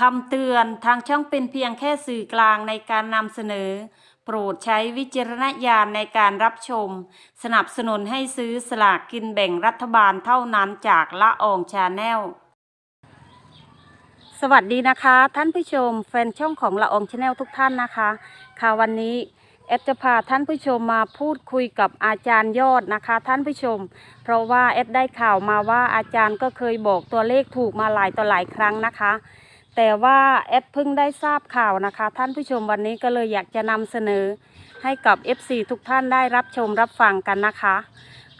คำเตือนทางช่องเป็นเพียงแค่สื่อกลางในการนำเสนอ โปรดใช้วิจารณญาณในการรับชม สนับสนุนให้ซื้อสลากกินแบ่งรัฐบาลเท่านั้นจากละอองชาแนล สวัสดีนะคะ ท่านผู้ชม แฟนช่องของละอองชาแนลทุกท่านนะคะ ค่ะวันนี้แอดจะพาท่านผู้ชมมาพูดคุยกับอาจารย์ยอดนะคะ ท่านผู้ชม เพราะว่าแอดได้ข่าวมาว่าอาจารย์ก็เคยบอกตัวเลขถูกมาหลายต่อหลายครั้งนะคะ แต่ว่าแอดเพิ่งได้ทราบข่าวนะคะ ท่านผู้ชมวันนี้ก็เลยอยากจะนำเสนอให้กับ FC ทุกท่านได้รับชมรับฟังกันนะคะ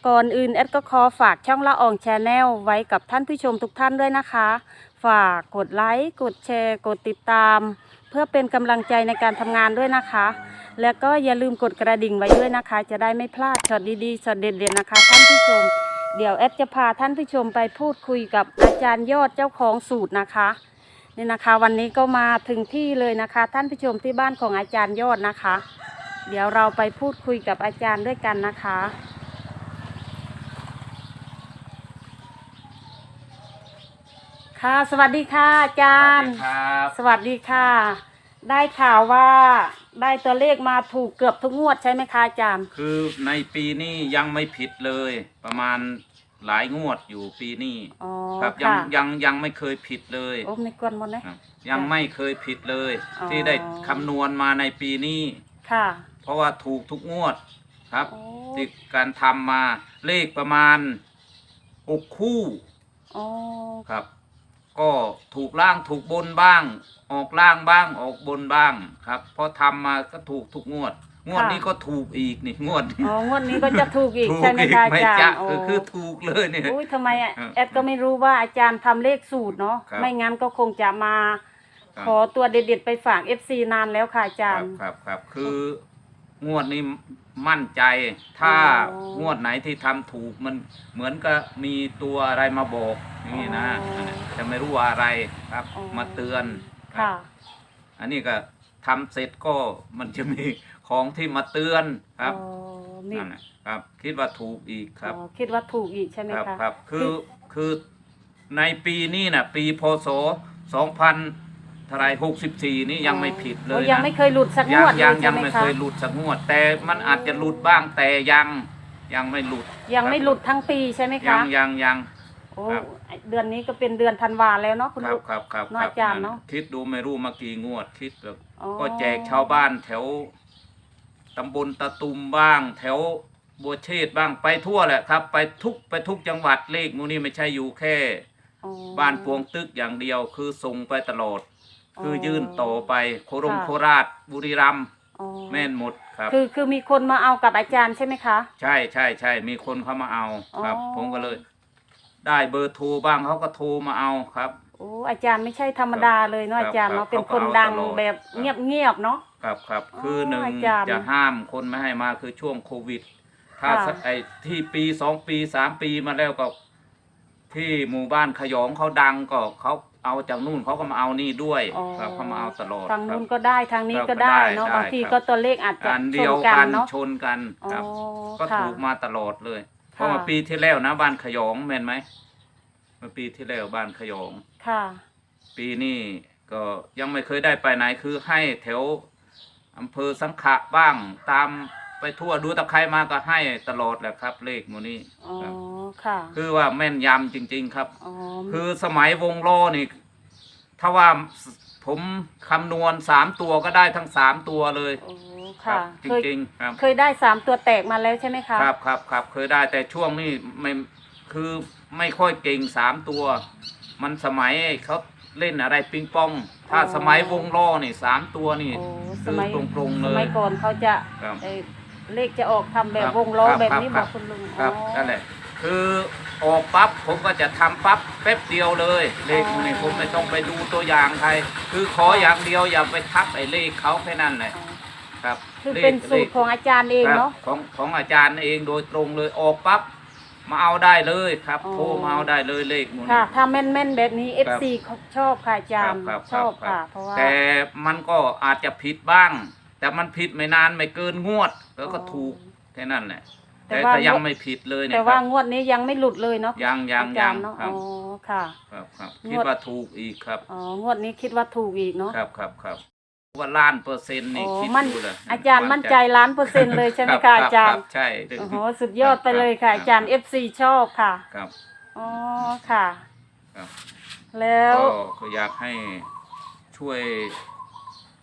ก่อนอื่นแอดก็ขอฝากช่องละอองแชนแนลไว้กับท่านผู้ชมทุกท่านด้วยนะคะ ฝากกดไลค์กดแชร์ กดติดตาม เพื่อเป็นกำลังใจในการทำงานด้วยนะคะ แล้วก็อย่าลืมกดกระดิ่งไว้ด้วยนะคะ จะได้ไม่พลาดช็อตดีๆช็อตเด็ดๆนะคะ ท่านผู้ชม เดี๋ยวแอดจะพาท่านผู้ชมไปพูดคุยกับอาจารย์ยอดเจ้าของสูตรนะคะ นี่นะคะ วันนี้ก็มาถึงที่เลยนะคะ ท่านผู้ชมที่บ้านของอาจารย์ยอดนะคะ เดี๋ยวเราไปพูดคุยกับอาจารย์ด้วยกันนะคะ ค่ะ สวัสดีค่ะอาจารย์ ครับสวัสดีค่ะ ได้ข่าวว่าได้ตัวเลขมาถูกเกือบทุกงวดใช่ไหมคะอาจารย์ คือในปีนี้ยังไม่ผิดเลย ประมาณ หลายงวดอยู่ปีนี้ อ๋อครับยังค่ะยังยังไม่เคยผิดเลยโอ้ในกวนหมดเลย ครับยังไม่เคยผิดเลย อ๋อ ที่ได้คำนวณมาในปีนี้ ค่ะ เพราะว่าถูกทุกงวดครับ โอ้ที่การทำมาเลขประมาณหกคู่อ๋อครับ ก็ถูกล่างถูกบนบ้าง ออกล่างบ้างออกบนบ้างครับเพราะทำมาก็ถูกทุกงวด งวดนี้ก็ถูกอีกนี่งวดนี้อ๋องวดนี้ก็จะถูกอีกถูกใช่ไหมอีกคะอาไม่จารจะย์โอ้คือคือถูกเลยเนี่ย อุ้ยทำไมอะครับแอดก็ไม่รู้ว่าอาจารย์ทำเลขสูตรเนาะครับ ไม่งั้นก็คงจะมาครับขอตัวเด็ดๆไปฝาก FC นานแล้วค่ะอาจาครรับย์ ครับครับคืองวดนี้มั่นใจ ถ้าอ๋อ งวดไหนที่ทำถูกมันเหมือนกับมีตัวอะไรมาบอกอย่างนี้นะอ๋อจะไม่รู้ว่าอะไรครับอ๋อมาเตือนครัค่ะบอันนี้ก็ทำเสร็จก็มันจะมี ของที่มาเตือนครับอ๋อมีนั่นน่ะครับ คิดว่าถูกอีกครับ อ๋อคิดว่าถูกอีกใช่ไหมครับคะครับคือคือในปีนี้น่ะปีพศสองพันทรายหกสิบสี่นี่ยังไม่ผิดเลยโอ้ยังนะไม่เคยหลุดสักงยังวดเลยังยยัใช่งไหมไม่คะเคยหลุดสักงวด แต่มันอาจจะหลุดบ้างแต่ยังยังไม่หลุดยังไม่หลุดทั้งปีใช่ไหมยัคะงยังยัง โอ้ครับ เดือนนี้ก็เป็นเดือนธันวาแล้วเนาะคุณครับลูก ครับครับเนาะอาจารย์เนาะคิดดูไม่รู้มากี่งวดคิดแบบอ๋อก็แจกชาวบ้านแถว ตำบลตะตุมบ้าง แถวบัวเชษฐ์บ้างไปทั่วแหละครับ ไปทุกไปทุกจังหวัดเลขมูนี่ไม่ใช่อยู่แค่ อ๋อ บ้านพวงตึกอย่างเดียวคือส่งไปตลอด อ๋อ คือยื่นต่อไปโครงค่ะโคราชบุรีรัมย์อ๋อแม่นหมดครับ คือคือมีคนมาเอากับอาจารย์ใช่ไหมคะ ใช่ใช่ใช่มีคนเขามาเอาครับ อ๋อ ผมก็เลย ได้เบอร์โทรบ้างเขาก็โทรมาเอาครับ โอ้อาจารย์ไม่ใช่ธรรมดาเลยเนาะครับอาจารย์เนาะครับเป็นคนเขาก็เอาดังตลอดแบบครับเงียบเงียบๆเนาะครับครับอ๋อคือหนึ่งอาจารย์จะห้ามคนไม่ให้มาคือช่วงโควิด ถ้าค่ะสักไอ้ที่ปีสองปีสามปีมาแล้วก็ ที่หมู่บ้านขยองเขาดังก็เขาเอาจากนู่นเขาก็มาเอานี่ด้วยอ๋อครับเขามาเอาตลอดทางครันู้บนก็ได้ทางนี้ครับก็ได้เนาะได้บางทีครับก็ตัวเลขอาจจะอันชเดียนวกักันนเนาะชนกันครับอ๋อก็ค่ะถูกมาตลอดเลยเพค่ะราะว่าปีที่แล้วนะบ้านขยองแม่นไหมเมื่อปีที่แล้วบ้านขยอง ค่ะ ปีนี้ก็ยังไม่เคยได้ไปไหนคือให้แถวอำเภอสังขะบ้างตามไปทั่วดูตะใครมาก็ให้ตลอดแหละครับ เลขหมูนี้อ๋อ ครับค่ะ คือว่าแม่นยำจริง ๆ ครับ อ๋อ คือสมัยวงล้อนี่ ถ้าว่าผมคำนวณสามตัวก็ได้ทั้งสามตัวเลยโอ้ครัค่ะจเคย ริงๆครับ เคยได้สามตัวแตกมาแล้วใช่ไหมคะครับครับครับเคยได้แต่ช่วงนี้ไม่คือไม่ค่อยเก่งสามตัว มันสมัยเขาเล่นอะไรปิงปอง ถ้าอ๋อสมัยวงล้อนี่สามตัวนี่โอ้สคือมัยตรงๆสเลมัยยก่อนเขาจะครับ เอ่อเลขจะออกทำแบบครับวงล้อครับแบบนี้ครับบอกคุณลุงครับอ๋อ นั่นแหละคือออกปั๊บผมก็จะทำปั๊บแป๊บเดียวเลย เลขอ๋อนี่ผมไม่ต้องไปดูตัวอย่างใคร คือขออย่างเดียวอย่าไปทับไอ้เลขเขาแค่นั้นแหละอ๋อครับคือลขเป็นสูตรลขของอาจารย์เองครับเนาะ ของของอาจารย์เองโดยตรงเลยออกปั๊บ มาเอาได้เลยครับอ๋อโทรมาเอาได้เลยเลขหมูค่ะนี้ถ้าแม่นๆแบบนี้ครับ FC เขาชอบค่ะอาจารย์ครับชอบครัค่ะ บเพราะว่า แต่มันก็อาจจะผิดบ้าง แต่มันผิดไม่นานไม่เกินงวดแล้วก็อ๋อถูกแค่นั้นแหละแต่แต่ว่า แต่ยังไม่ผิดเลยเนี่แต่ยคว่ารับงวดนี้ยังไม่หลุดเลยเนาะยังยังอาจายัรงย์เนาะครัอ๋บอค่ะ ครับครับงวด คิดว่าถูกอีกครับ อ๋องวดนี้คิดว่าถูกอีกเนาะ ครับครับครับ ว่าล้านเปอร์เซ็นต์นี่โอ้คิดมันดูเลยอาจารย์มั่นใจล้านเปอร์เซ็นต์เลยใช่ไหมรับคะรับอาจารย์คบใช่โอ้โหสุดยอดไปเลยค่ะ อาจารย์ FC ชอบค่ะ ครับ อ๋อ ค่ะ ครับ แล้ว ก็ก็อยากให้ช่วย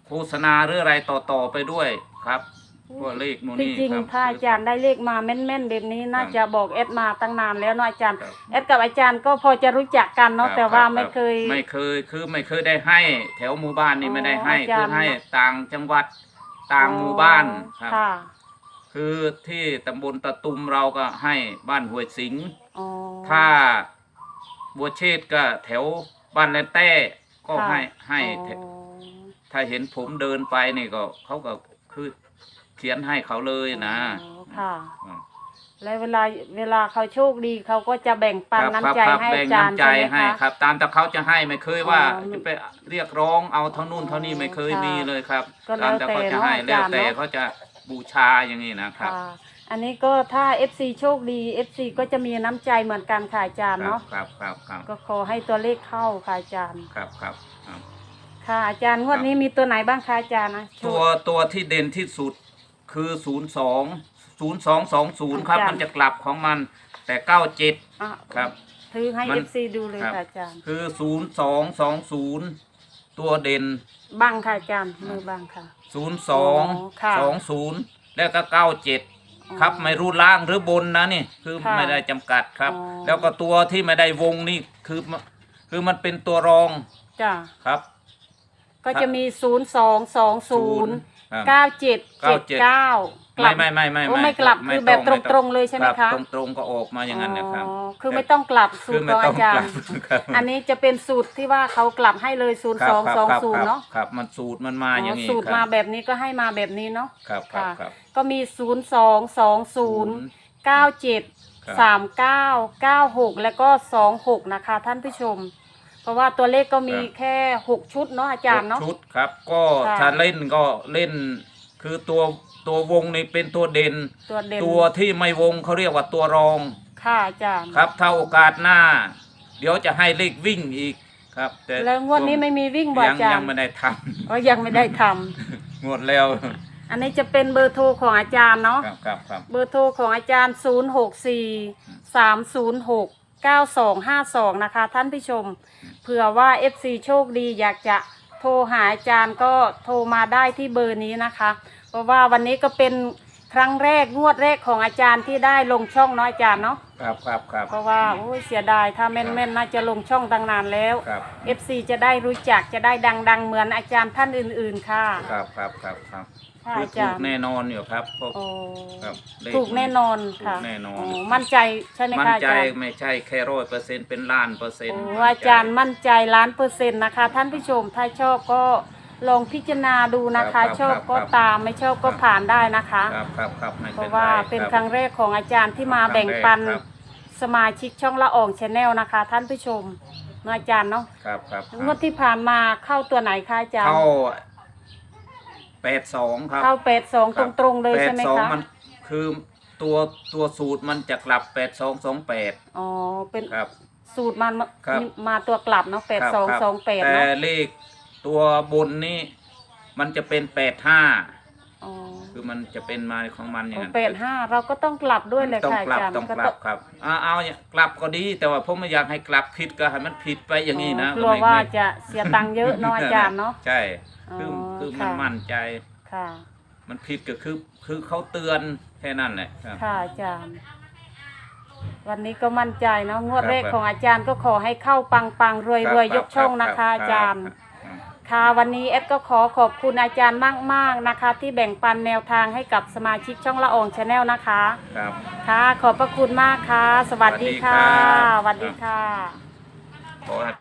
โฆษณาหรืออะไรต่อๆไปด้วยครับ เพราะเลขโน่นที่นี่จริงครับ ถ้าอาจารย์ได้เลขมาแม่นๆแบบนี้น่าจะบอกแอดมาตั้งนานแล้วเนาะอาจารย์ครับ แอดกับอาจารย์ก็พอจะรู้จักกันเนาะครับแต่ว่ารับไม่เคย ไม่เคยคือไม่เคยได้ให้ แถวหมู่บ้านนี่อ๋อไม่ได้ให้อาจารย์ คือให้ต่างจังหวัดต่างหมู่บ้านครับ ค่ะคือที่ตำบลตะตุมเราก็ให้บ้านห้วยสิงห์อ๋อ ถ้าบัวเชษฐ์ก็แถวบ้านแลนแต้ก็ค่ะ ให้ให้ อ๋อถ้าเห็นผมเดินไปนี่ก็เขาก็คือ เขียนให้เขาเลยนะอ๋อค่ะ อืม แล้วเวลาเวลาเขาโชคดีเขาก็จะแบ่งปันครับน้ำใจครับให้แบ่อางจารย์น้ำใจใช่ไหมให้คะ ครับ ตามแต่เขาจะให้ไม่เคยว่าอ๋อจะไปเรียกร้องเอาเท่านู่นเท่านี้ไม่เคยค่ะมีเลยครับก็แล้วตามแต่เขาจะให้แต่เนอะแล้วอาจารย์แต่เนอะ เขาจะบูชาอย่างนี้นะครับ ค่ะอันนี้ก็ถ้า FC โชคดี FC ก็จะมีน้ำใจเหมือนกันค่ะอาจารย์เนาะครับครับครับก็ขอให้ตัวเลขเข้าค่ะอาจารย์ ครับครับครับ ค่ะอาจารย์งวดนี้มีตัวไหนบ้างคะอาจารย์นะโชตัวว์ตัวที่เด่นที่สุด คือศูนย์สองศูนย์สองสองศูนย์ครับอาจารย์มันจะกลับของมันแต่เก้าเจ็ดอะครับ ถือให้มัน FC ดูเลยครับ ค่ะอาจารย์ คือศูนย์สองสองศูนย์ตัวเด่นบังค่ะอาจารย์ มือบังค่ะ ศูนย์สองค่ะ สองศูนย์แล้วก็เก้าเจ็ดอ๋อ ครับไม่รู้ล่างหรือบนนะนี่คือค่ะไม่ได้จำกัดครับ อ๋อ แล้วก็ตัวที่ไม่ได้วงนี่คือมคือมันเป็นตัวรองจ้ะ ครับ ก็จะมีศูนย์สองสองศูนย์ครับเก้าเจ็ดเจ็ด97เก้าไม่ไม่ไม่ไม่โอ้ไม่กลับคือแบบตรงๆเลยใช่ไหมคะตรงตรงๆก็ออกมาอย่างนั้นนะครับอ๋อคือไม่ต้องกลับสูคืตอรไม่ของต้ออางจารกลัย์บครับ อันนี้จะเป็นสูตรที่ว่าเขากลับให้เลยศูนย์ครัสบองครับสองครับศูนย์เนาะครับมันสูตรมันมาอย่างนี้สูตรคบมาแบบนี้ก็ให้มาแบบนี้เนาะ ครับครับค่ะครับ ก็มีศูนย์สองสองศูนย์เก้าเจ็ดครับสามเก้าเก้าหกแล้วก็สองหกนะคะท่านผู้ชม เพราะว่าตัวเลขก็มีแค่หกชุดเนาะอาจารย์เนาะ ชุดครับ ก็ค่ะ ถ้าเล่นก็เล่น คือตัวตัววงนี่เป็นตัวเด่น ตัวเด่นตัวที่ไม่วงเขาเรียกว่าตัวรองค่ะอาจารย์ ครับ ถ้าโอกาสหน้า เดี๋ยวจะให้เลขวิ่งอีกครับแต่แล้วงวดนี้ไม่มีวิ่งบ่ยัอาจารยังย์ไม่ได้ทก็ยังไม่ได้ทำำงวดแล้วอันนี้จะเป็นเบอร์โทรของอาจารย์เนาะ ครับครับครับ เบอร์โทรของอาจารย์ 0 6 4 3 0 6 9 2 5 2 นะคะ ท่านผู้ชม เผื่อว่า FC โชคดีอยากจะโทรหาอาจารย์ก็โทรมาได้ที่เบอร์นี้นะคะ เพราะว่าวันนี้ก็เป็นครั้งแรกงวดแรกของอาจารย์ที่ได้ลงช่องเนาะอาจารย์เนาะ ครับครับครับเพราะว่าโอ้ยเสียดายถ้าแม่นๆน่าจะลงช่องตั้งนานแล้ว ครับ FC จะได้รู้จักจะได้ดังๆ เหมือนอาจารย์ท่านอื่นๆค่ะ ครับครับครับครับ ค่ะคืออาถูจากรย์แน่นอนอยู่ครับเพราะโอ้ครับเลขถูกแน่นอนค่ะถูกแน่นอนโมั่นใจใช่ไหมมั่นคะอาใจจารย์ ไม่ใช่แค่ร้อยเปอร์เซ็นต์เป็นล้านเปอร์เซ็นต์โอ้มั่นใจอาจารย์มั่นใจล้านเปอร์เซ็นต์นะคะ ท่านผู้ชมถ้าชอบก็ลองพิจารณาดูนะคะ ชอบก็ตามไม่ชอบก็ผ่านได้นะคะ ครับครับครับไม่เพเป็นราะไรว่าเป็นครับครั้งแรกของอาจารย์ที่มาแบ่งปันครับสมาชิกช่องละอองชาแนลนะคะ ท่านผู้ชมเนาะอาจารย์เนาะครับครับงวดที่ผ่านมาเข้าตัวไหนคะอาจารย์เข้า แปดสองครับเข้าแปดสองคตบรงๆเลยใช่ไหมแปดสองคะมันคือตัวตัวสูตรมันจะกลับแปดสองสองแปดอ๋อเป็นครับ สูตรมันมาครับ มาตัวกลับเนาะแปดครับสองครับสองแปดแต่เนาะเลขตัวบนนี่มันจะเป็นแปดห้าอ๋อคือมันจะเป็นมาของมันอย่างนั้นแปดห้าเราก็ต้องกลับด้วยเลยต้องค่ะกลัอาบจารย์ต้องก็กลับครับเอาเอาเนี่ยกลับก็ดี แต่ว่าผมไม่อยากให้กลับผิดก็ให้มันผิดไปอย่างนี้นะกลัวไม่ว่าไม่จะเสียตังค์เยอะเนาะอาจารย์เนาะ ใช่คืออ๋อ คือมันค่ะ มั่นใจ ค่ะมันผิดก็คือ คือเขาเตือนแค่นั้นแหละครับ ค่ะอาจารย์ วันนี้ก็มั่นใจเนาะงวดครับ แรกครับของอาจารย์ก็ขอให้เข้าปังปังรวยรวยครับยกช่องรับนะคะบอาจารย์ ครับ ค่ะวันนี้เอสก็ขอขอบคุณอาจารย์มาก ๆนะคะ ที่แบ่งปันแนวทางให้กับสมาชิกช่องละอองชาแนลนะคะ ครับ ค่ะ ขอบพระคุณมากค่ะ สวัสดีค่ะสสวัวัสสดีดีครัค่ะ ขอให้